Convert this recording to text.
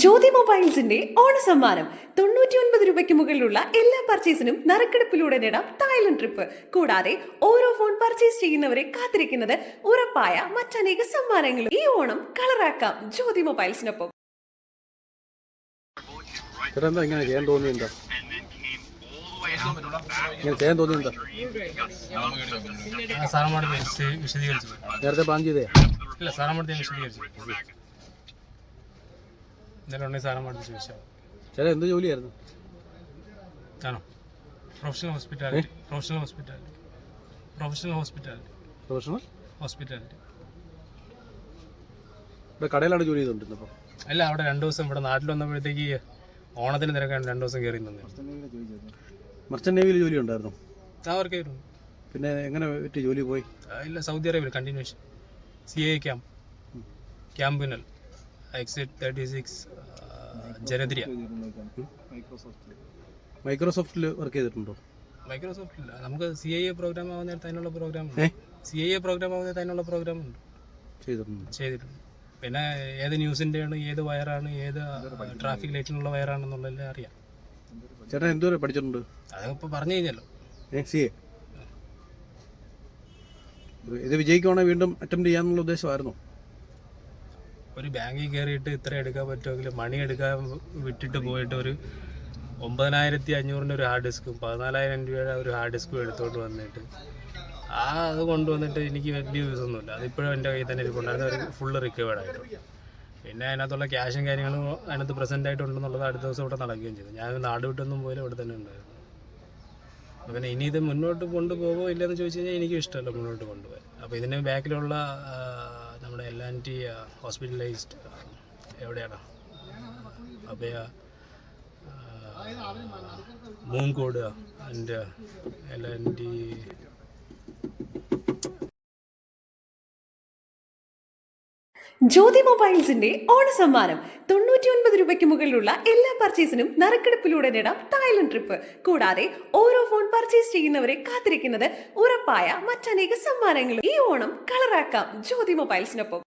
ജ്യോതി മൊബൈൽസിന്റെ ഓണസമ്മാനം. തൊണ്ണൂറ്റി ഒൻപത് രൂപയ്ക്ക് മുകളിലുള്ള എല്ലാ പർച്ചേസിനും നറുക്കെടുപ്പിലൂടെ നേടാം തായ്ലൻഡ് ട്രിപ്പ് കൂടാതെ ഓരോ ഫോൺ പർച്ചേസ് ചെയ്യുന്നവരെ കാത്തിരിക്കുന്നത് ഉറപ്പായ മറ്റനേക സമ്മാനങ്ങൾ ഈ ഓണം കളറാക്കാം ജ്യോതി മൊബൈൽസിനൊപ്പം. നേരത്തെ പ്ലാൻ ചെയ്തേ? ഇല്ല സാറന്മാരുടെ വിശദീകരിച്ചു. ഇന്നലെ ഉണ്ടെങ്കിൽ സാറന്മാരുടെ ചോദിച്ചാൽ ചേട്ടാ എന്ത് ജോലിയായിരുന്നു? ആണോ? Professional hospitality professional hospitality professional hospitality professional hospitality ഇവിടെ കടയിലാണ് ജോലി ചെയ്തുകൊണ്ടിരുന്നത് അപ്പം. അല്ല അവിടെ രണ്ട് ദിവസം ഇവിടെ നാട്ടിൽ വന്നപ്പോഴത്തേക്ക് ഓണത്തിന് തിരക്കാണ് രണ്ട് ദിവസം കയറി മർച്ചന്റ് നേവിയിൽ ജോലി ഉണ്ടായിരുന്നു? ആ വർക്ക് ആയിരുന്നു. പിന്നെ എങ്ങനെ പറ്റി ജോലി പോയി? ഇല്ല Saudi Arabia continuation C A camp ക്യാമ്പിനൽ exit thirty six Janadriyah മൈക്രോസോഫ്റ്റിൽ വർക്ക് ചെയ്തിട്ടുണ്ടോ? മൈക്രോസോഫ്റ്റില്ല നമുക്ക് സി ഐ എ പ്രോഗ്രാം ആവുന്ന അതിനുള്ള programme? C I A program ആവുന്ന അതിനുള്ള പ്രോഗ്രാം ഉണ്ട്. ചെയ്തിട്ടുണ്ട്. ചെയ്തിട്ടുണ്ട്. പിന്നെ ഏത് ന്യൂസിന്റെയാണ് ഏത് വയറാണ് ഏത് ട്രാഫിക് ലൈറ്റിനുള്ള വയറാണെന്നുള്ളതെല്ലാം അറിയാം. ചേട്ടൻ എന്തുവരെ പഠിച്ചിട്ടുണ്ട്? അതിപ്പോൾ പറഞ്ഞു കഴിഞ്ഞല്ലോ. സി എ ഇത് വിജയിക്കുവാണെങ്കിൽ വീണ്ടും അറ്റംപ്റ്റ് ചെയ്യാന്നുള്ള ഉദ്ദേശമായിരുന്നു? ഒരു ബാങ്കിൽ കയറിയിട്ട് ഇത്ര എടുക്കാൻ പറ്റുമെങ്കിൽ മണി എടുക്കാൻ വിട്ടിട്ട് പോയിട്ട് ഒരു ഒമ്പതിനായിരത്തി അഞ്ഞൂറിന്റെ ഒരു ഹാർഡ് ഡിസ്കും പതിനാലായിരം രൂപയുടെ ഒരു ഹാർഡ് ഡിസ്കും എടുത്തോണ്ട് വന്നിട്ട്. ആ അത് കൊണ്ടുവന്നിട്ട് എനിക്ക് വലിയ യൂസ് ഒന്നുമില്ല. അതിപ്പോഴും എന്റെ കയ്യിൽ തന്നെ ഇരിപ്പുണ്ടായിരുന്നു ഒരു ഫുള്ള് റിക്കവേർഡ് ആയിട്ടുണ്ട്. പിന്നെ അതിനകത്തുള്ള ക്യാഷും കാര്യങ്ങളും അതിനകത്ത് പ്രസന്റ് ആയിട്ടുണ്ടെന്നുള്ളത് അടുത്ത ദിവസം ഇവിടെ നടക്കുകയും ചെയ്തു. ഞാൻ നാട് വിട്ടൊന്നും പോലും ഇവിടെ തന്നെ ഉണ്ടായിരുന്നു. പിന്നെ ഇനി ഇത് മുന്നോട്ട് കൊണ്ടുപോകുമോ ഇല്ലെന്ന് ചോദിച്ചു കഴിഞ്ഞാൽ എനിക്കും ഇഷ്ടമല്ല മുന്നോട്ട് കൊണ്ടുപോകാൻ. അപ്പോൾ ഇതിന് ബാക്കിലുള്ള നമ്മുടെ എൽ ആൻ ടി ഹോസ്പിറ്റലൈസ്ഡ് എവിടെയാണ്? Abhaya Moongode and L N T Jyothi മൊബൈൽസിന്റെ ഓണസമ്മാനം. തൊണ്ണൂറ്റി ഒൻപത് രൂപയ്ക്ക് മുകളിലുള്ള എല്ലാ പർച്ചേസിനും നറുക്കെടുപ്പിലൂടെ നേടാം തായ്ലൻഡ് ട്രിപ്പ് കൂടാതെ ഓരോ പർച്ചേസ് ചെയ്യുന്നവരെ കാത്തിരിക്കുന്നത് ഉറപ്പായ മറ്റനേക സമ്മാനങ്ങളും ഈ ഓണം കളറാക്കാം ജ്യോതി മൊബൈൽസിനൊപ്പം.